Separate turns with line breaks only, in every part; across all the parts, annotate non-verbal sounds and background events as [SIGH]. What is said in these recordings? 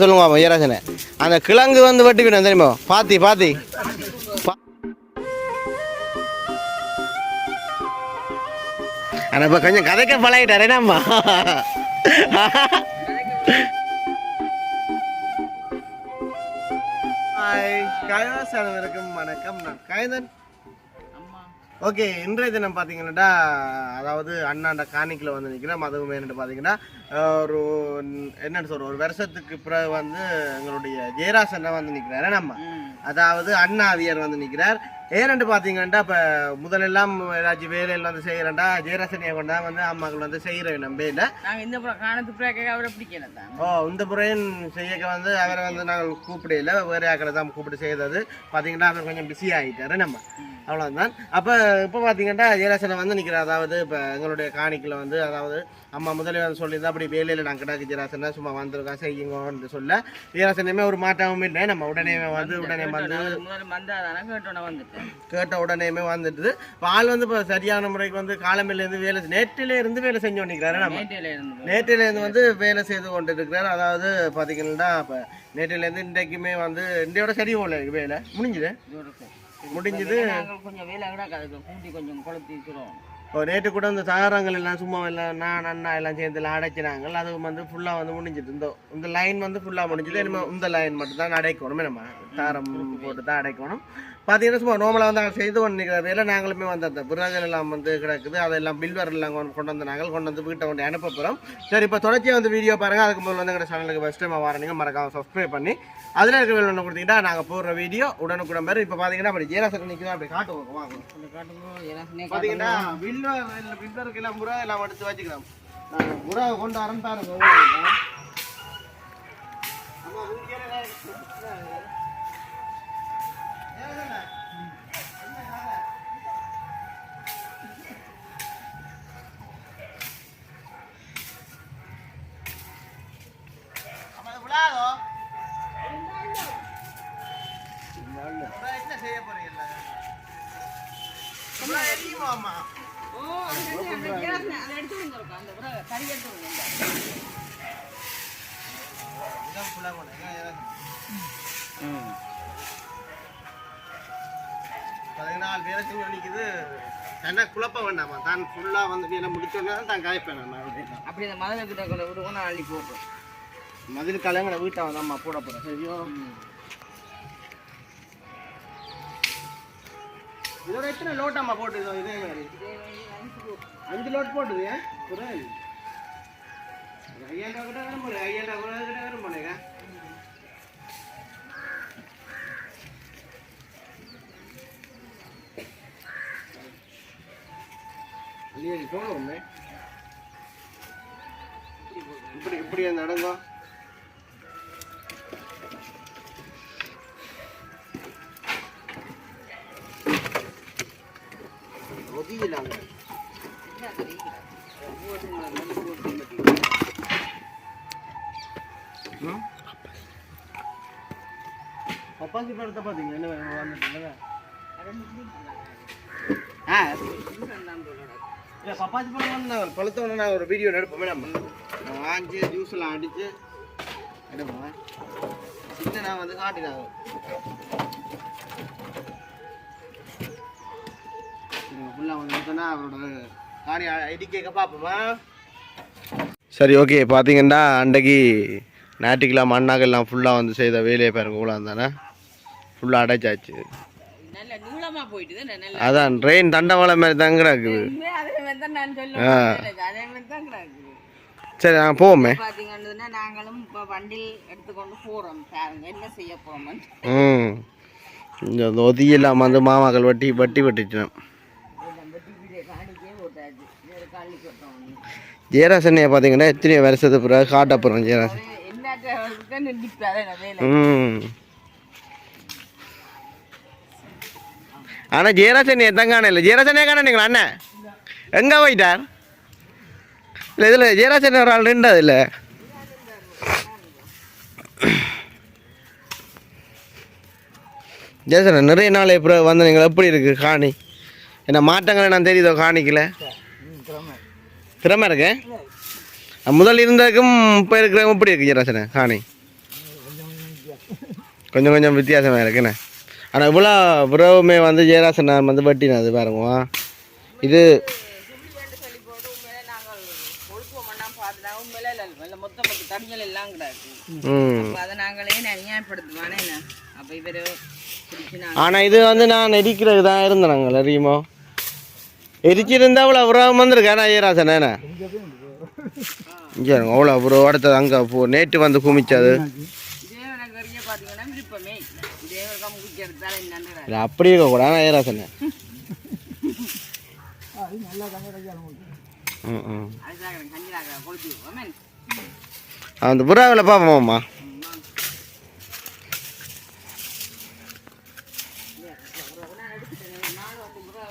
சொல்லுங்க பாப்போம் ஈராசனை அந்த கிழங்கு வந்து வெட்டிக்கணும் தெரியுமா? பாத்தி பாத்தி. ஆனால் இப்போ கொஞ்சம் கதைக்க பழகிட்டாரே நம்ம ஹாய் கைலாசனவருக்கும் வணக்கம். நான் கைதன் ஓகே இன்றைய தினம் பார்த்தீங்கன்னா அதாவது அண்ணாண்ட காணிக்கில் வந்து நிற்கிறேன் அதுவும் என்னட்டு பார்த்தீங்கன்னா ஒரு என்னன்னு சொல்ற ஒரு வருஷத்துக்கு பிறகு வந்து எங்களுடைய ஜெயராசன் வந்து நிற்கிறாரு நம்ம. அதாவது அண்ணாவியர் வந்து நிற்கிறார் ஏனென்று பார்த்தீங்கன்னா இப்போ முதலெல்லாம் ஏதாச்சும் வேலையில் வந்து செய்கிறேன்டா ஜெயராசனியை கொண்டா வந்து அம்மாக்கள் வந்து செய்கிறேன் நம்ம இல்லை.
இந்த புறம் காணத்து புறாக்க அவரை
ஓ இந்த முறையும் செய்யக்க வந்து அவரை வந்து நாங்கள் கூப்பிடல வேறு ஆக்களை தான் கூப்பிட்டு செய்தது. பார்த்தீங்கன்னா அவர் கொஞ்சம் பிஸி ஆகிட்டாரு நம்ம. அவ்வளோதான் அப்போ இப்போ பார்த்தீங்கன்னா ஜெயராசனை வந்து நிற்கிறார் அதாவது இப்போ எங்களுடைய காணிக்கில் வந்து அதாவது அம்மா முதலே வந்து சொல்லியிருந்தா அப்படி வேலையில் நான் கிடக்கு ஜெயராசனை சும்மா வந்திருக்கா செய்யுங்கன்னு சொல்ல ஜெயராசனையுமே ஒரு மாற்றமும் இல்லை. நம்ம உடனே வந்து உடனே வந்து கேட்ட உடனேயுமே வந்துட்டு இப்போ ஆள் வந்து இப்போ சரியான முறைக்கு வந்து காலமிலேருந்து வேலை நேற்றிலே இருந்து வேலை செஞ்சு கொண்டிருக்கிறாரு நம்ம. நேற்றிலேருந்து வந்து வேலை செய்து கொண்டு இருக்கிறார் அதாவது பார்த்தீங்கன்னா இப்போ நேற்றிலேருந்து இன்றைக்குமே வந்து இன்றையோட சரி போல வேலை. முடிஞ்சுது? முடிஞ்சது.
நாங்கள் கொஞ்சம் வேலை கிடக்காது கூட்டி கொஞ்சம் கொளுத்தி
நேற்று கூட இந்த தாரங்கள் எல்லாம் சும்மா எல்லாம் நான் அண்ணா எல்லாம் சேர்ந்து எல்லாம் அடைச்சினாங்க அது வந்து ஃபுல்லாக வந்து முடிஞ்சுது இந்த இந்த லைன் வந்து ஃபுல்லாக முடிஞ்சுது இனிமே இந்த லைன் மட்டும் தான் அடைக்கணும் நம்ம தாரம் போட்டு தான் அடைக்கணும். பார்த்தீங்கன்னா சும்மா நார்மலாக வந்து செய்து கொண்டு நிற்கிற வேலை நாங்களுமே வந்து அந்த பிறகுகள் எல்லாம் வந்து கிடக்குது. அதெல்லாம் பில்வர் எல்லாம் கொண்டு கொண்டு வந்து நாங்கள் கொண்டு வந்து வீட்டை கொண்டு அனுப்ப போகிறோம் சரி இப்போ தொடர்ச்சியாக வந்து வீடியோ பாருங்கள் அதுக்கு முதல்ல வந்து எங்கள் சேனலுக்கு ஃபஸ்ட் டைம் வரணுங்க மறக்காம சப்ஸ்கிரைப் பண்ணி அதில் இருக்கிற வேலை ஒன்று கொடுத்தீங்கன்னா நாங்கள் போடுற வீடியோ உடனுக்குடன் பேர் இப்போ பார்த்தீங்கன்னா அப்படி ஜெயராசன் நிற்கிறோம் அப்படி காட்டுவோம். வாங்க
கொஞ்சம் காட்டுங்க
எல்லாம் புறா எல்லாம் எடுத்து புறா கொண்டு வரோம் பாருங்க என்ன செய்ய போறீங்க புறா எரியுமா பதினாலு பேரை செஞ்சு நிற்குது என்ன குழப்ப வேண்டாமா தான் ஃபுல்லாக வந்து வேலை முடிச்சோன்னா தான் காய்ப்பேன் நான்.
அப்படி அந்த மதனை கிட்ட கொண்டு விடுவோம் நான் அள்ளி போடுறோம்
மதில் கலைங்கிற வீட்டை வந்து அம்மா போட போகிறேன் சரியோ இதோட எத்தனை லோட்டாம்மா அம்மா இதே மாதிரி? அஞ்சு லோட் போட்டுது ஏன்? குரல் ஐயாயிரம் கூட கிட்ட போல ஐயாயிரம் ரூபா கிட்ட வரும் போனேங்க போகணும் போகணுமே இப்படி இப்படி நடந்தோம் பப்பாசி படத்தை பார்த்தீங்க என்ன வந்துட்டீங்க ஆ இல்லை பப்பாசி பழம் வந்து நான் நான் ஒரு வீடியோ எடுப்போமே நம்ம வாங்கி ஜூஸ் எல்லாம் அடித்து எடுப்போம் சின்ன நான் வந்து காட்டினாங்க ஃபுல்லாக வந்து எடுத்தோன்னா அவரோட காரியம் ஐடி கேட்க பார்ப்போமா சரி ஓகே பார்த்தீங்கன்னா அன்றைக்கு ஞாயிற்றுக்கிழமை அண்ணாக்கெல்லாம் ஃபுல்லாக வந்து செய்த வேலையை பாருங்க கூட தானே ஃபுல்லாக அடைச்சாச்சு. அதான் ட்ரெயின் தண்டவாளம் மாதிரி இருக்குது
தான் நான்
ஆ. சரி நாங்கள் போவோமே.
பாத்தீங்கன்னா நாங்களும் இப்போ வண்டில் எடுத்துக்கொண்டு போறோம். பாருங்க என்ன செய்ய போறோம்
ம். இந்த ஒதியெல்லாம் வந்து மாமாக்கள் வட்டி வட்டி
போட்டோம்.
ஜெயராசனையை பார்த்தீங்கன்னா எத்தனை வருஷத்துக்கு பிறகு காட்ட போகிறோம் ஜெயராசன்
என்ன நிற்பாரு வேலை
ம் ஆனால் ஜெயராசன் எத்தங்க காண இல்லை. ஜெயராசனே காணீங்களா அண்ணன் எங்கே போயிட்டார்? இல்லை இதில் ஜெயராசன் ஒரு ஆள் ரெண்டு அதில் ஜெயராசன் நிறைய நாள் இப்போ வந்து நீங்கள் எப்படி இருக்குது காணி? என்ன மாற்றங்கள் நான் தெரியுதோ காணிக்கல? திறமை. இருக்கு? முதல் இருந்ததுக்கும் இப்போ இருக்கிற எப்படி இருக்குது ஜெயராசன் காணி. கொஞ்சம் கொஞ்சம் வித்தியாசமாக இருக்குண்ணே ஆனால் இவ்வளோ புறவுமே வந்து ஜெயராசன் வந்து வெட்டினது பாருங்க. இது ஆனால் இது வந்து நான் எரிக்கிறது தான் இருந்தேன் நாங்கள் அறியுமோ எரிச்சிருந்தா அவ்வளோ புறம் வந்திருக்கேன் ஜெயராசன் என்ன இங்கே அவ்வளோ அப்புறம் அடுத்தது அங்கே போ நேற்று வந்து குமிச்சது.
இல்லை
அப்படி இருக்கக்கூடாது ஜெயராசன் ம் ம். அந்த புறாவில் பார்ப்போம்மா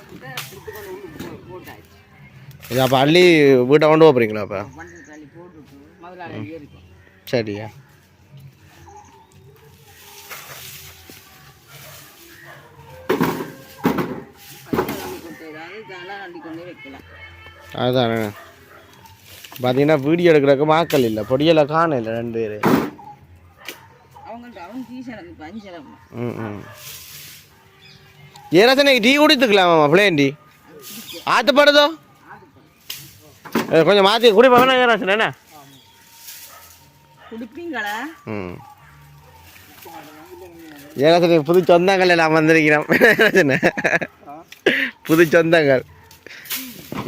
போட்டாச்சு
இது அப்போ அள்ளி வீட்டை கொண்டு போகிறீங்களா அப்போ? சரியா.
அதுதான்
அதுதானே பார்த்தீங்கன்னா வீடியோ எடுக்கிறதுக்கு மாக்கள் இல்லை. பொடியெல்லாம் காணும் இல்லை ரெண்டு பேர். ம் ஏராசனைக்கு டீ குடித்துக்கலாமா பிள்ளையன் டீ? ஆற்றுப்படுதோ கொஞ்சம் மாற்றி குடிப்பாங்க ஏராசன் என்ன
குடிப்பீங்களா?
ம். ஏராசனுக்கு புது சொந்தங்கள் எல்லாம் வந்திருக்கிறோம் புது சொந்தங்கள்.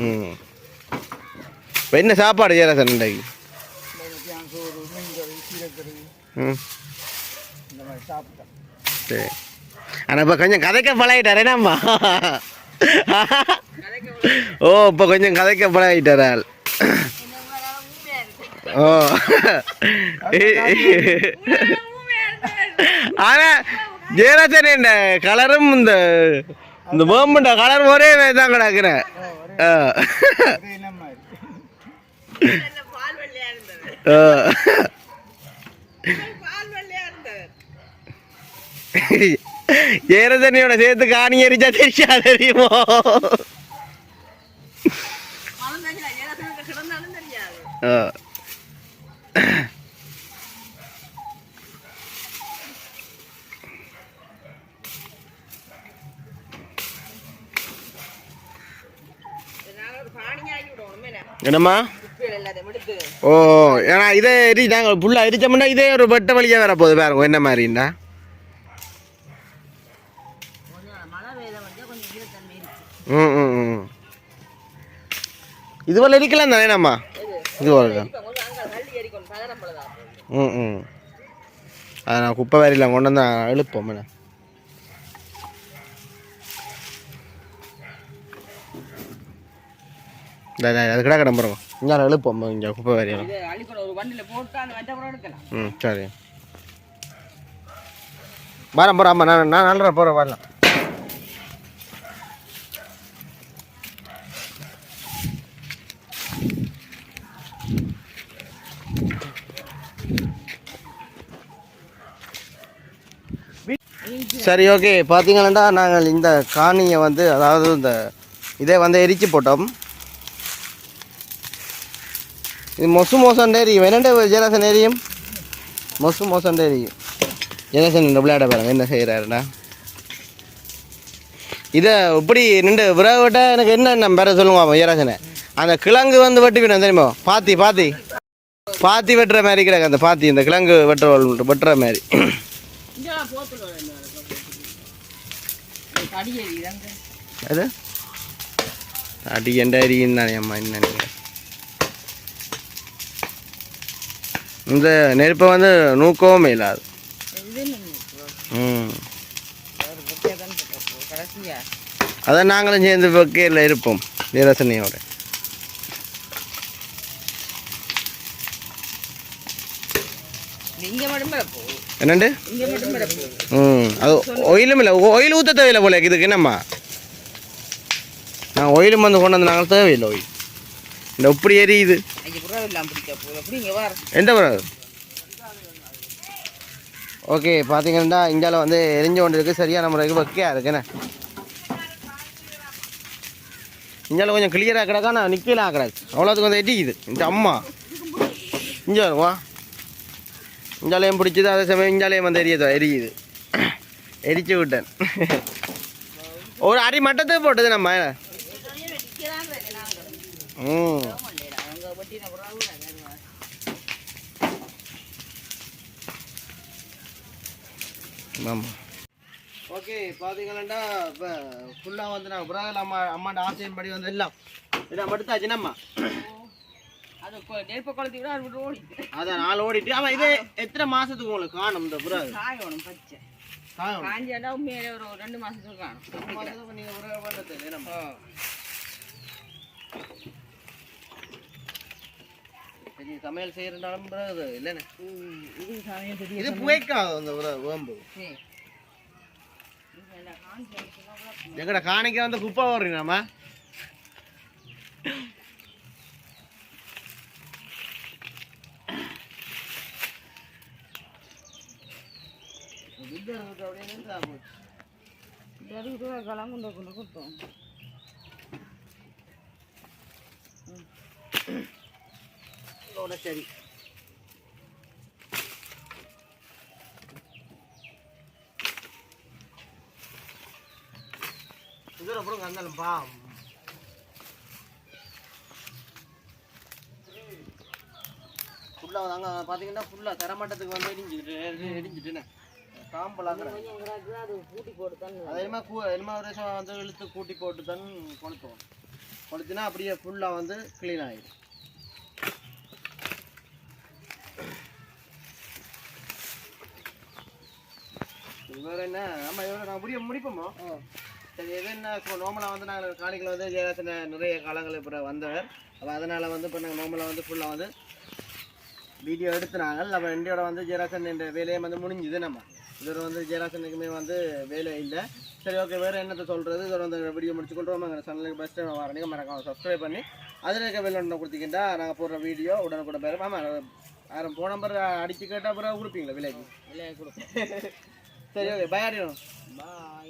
ம். இப்போ என்ன சாப்பாடு ஏராசன் இன்றைக்கு? ம். சரி. ஆனால் இப்போ கொஞ்சம் கதைக்க பழகிட்டார் என்னம்மா? ஓ இப்போ கொஞ்சம் கதைக்க பழகிட்டார் ஆள். ஓ [LAUGHS] ஆனா ஜெயராஜன் இந்த கலரும் இந்த இந்த மேம்பண்ட கலர் ஒரே தான் கிடக்குறேன். ஜெயராஜனையோட சேர்த்து காணி எரிச்சா தெரியா தெரியுமோ? என்னம்மா? ஓ ஏன்னா இதே எரி நாங்கள் ஃபுல்லாக எரிச்சோம்னா இதே ஒரு வெட்ட வழியாக வர போகுது பாருங்க என்ன மாதிரின்னா. ம் ம் ம். இது போல் எரிக்கலாம் தானே நம்மா? இது
போலதான்
ம் ம். அதை நான் குப்பை வேலையில் கொண்டு வந்து எழுப்போம் என்ன? அது கிடக்க நம்புறோம் இங்கே எழுப்போம் இங்கே குப்பை வேலையெல்லாம் ம் சரி. வரேன் போகிறேன் ஆமாம் நான் நான் நல்ல போகிறேன் வரலாம். சரி ஓகே பார்த்தீங்கன்னா நாங்கள் இந்த காணியை வந்து அதாவது இந்த இதை வந்து எரிச்சு போட்டோம். இது மொசு மோசம் எரியும் என்னென்ன ஜெராசன் எரியும் மொசு மோசம் எரியும் ஜெராசன் இந்த விளையாட பாருங்க என்ன செய்கிறாருண்ணா இதை இப்படி நின்று விரவிட்ட எனக்கு என்ன பேர சொல்லுவான் ஜெராசனை அந்த கிழங்கு வந்து வெட்டி விடும் தெரியுமா? பாத்தி பாத்தி. பாத்தி வெட்டுற மாதிரி கிடக்கு அந்த பாத்தி. இந்த கிழங்கு வெட்டுற வெட்டுற மாதிரி. அரியும் தானே அம்மா என்ன நீங்கள் இந்த நெருப்பை வந்து நூக்கவும் இல்லாது ம். அதை நாங்களும் சேர்ந்து வைக்கையில் இருப்போம் வீரசனையோட.
இங்கே மட்டும்
என்னண்டு? ம் அது ஒயிலும் இல்லை. ஒயில் ஊற்ற தேவையில்லை போல இதுக்கு என்னம்மா? நான் ஒயிலும் வந்து கொண்டு வந்து நாங்கள் தேவையில்லை ஒயில் இந்த இப்படி எரியுது? எந்த பிறகு ஓகே பார்த்தீங்கன்னா இந்தியாவில் வந்து எரிஞ்சு கொண்டு இருக்கு சரியான முறைக்கு வைக்கையா இருக்குண்ணே இந்தியாவில் கொஞ்சம் கிளியராக கிடக்கா நான் நிற்கலாம் கிடக்கு அவ்வளோத்துக்கு வந்து எட்டிக்குது. இந்த அம்மா. இங்கே வா. இஞ்சாலையும் பிடிச்சிது அதே சமயம் இஞ்சாலையும் வந்து எரியுதோ எரியுது எரிச்சு விட்டேன் ஒரு அடி மட்டத்தை போட்டது நம்ம ம் ஆமாம் ஓகே பார்த்தீங்களா இப்போ ஃபுல்லாக வந்து நாங்கள் புராதல் அம்மா அம்மாண்ட ஆசையின் படி வந்து எல்லாம் இதை மட்டும் நம்ம
நெருப்பை கொளுத்தி விட அது ஓடிட்டு.
அதான் நாலு ஓடிட்டு ஆமாம் இது எத்தனை மாதத்துக்கு உங்களுக்கு காணும் இந்த புறா?
காயணும் பச்சை.
காணும்
காஞ்சாண்டா உண்மையிலே ஒரு ரெண்டு மாசத்துக்கு காணும்.
மாதத்துக்கு நீங்கள் புறா பண்ணுறது நம்ம? சரி சமையல் செய்யறதாலும் இல்லைண்ணே?
இது
புகைக்காது அந்த
அடிச்சுன்னா
எங்கட காணிக்க வந்து குப்பை ஓடுறீங்க நம்ம
டெலிவரி கிளம்புண்ட கொண்டு கொடுத்தோம்
இதோட சரி இதோட அப்புறம் ஃபுல்லாக தாங்க பார்த்தீங்கன்னா ஃபுல்லாக தரமட்டத்துக்கு வந்து இடிஞ்சுக்கிட்டு இடிஞ்சிட்டுண்ணே
கிடக்கு அது பூட்டி போட்டு தான்
அது என்னமா கூ என்னமா ஒரு வந்து இழுத்து கூட்டி போட்டு தான் கொளுத்துவோம். கொளுத்தினா அப்படியே ஃபுல்லாக வந்து க்ளீன் ஆகிடும் வேறு என்ன? ஆமாம் இதோட நான் முடிய முடிப்போமோ? சரி இது என்ன இப்போ நோமலாக வந்து நாங்கள் காணிக்கில் வந்து ஜெயராசன நிறைய காலங்கள் இப்போ வந்தவர். அப்போ அதனால் வந்து இப்போ நாங்கள் நோமலாக வந்து ஃபுல்லாக வந்து வீடியோ எடுத்துனாங்க. அப்போ இந்தியோட வந்து ஜெயராசன் என்ற வேலையை வந்து முடிஞ்சுது நம்ம. இதோட வந்து ஜெயராசனுக்குமே வந்து வேலை இல்லை. சரி ஓகே வேறு என்னத்தை சொல்கிறது இதோட வந்து வீடியோ முடிச்சு கொண்டு எங்கள் சேனலுக்கு பெஸ்ட் டைம் வரணும் மறக்காம சப்ஸ்கிரைப் பண்ணி அதில் இருக்க வேலை ஒன்று கொடுத்தீங்கன்னா நாங்கள் போடுற வீடியோ உடனுக்குடன் பேர் ஆமாம் யாரும் போன நம்பர் அடிச்சு கேட்டால் அப்புறம் கொடுப்பீங்களா விலைக்கு?
இல்லை கொடுப்போம்.
சரி ஓகே
பாய்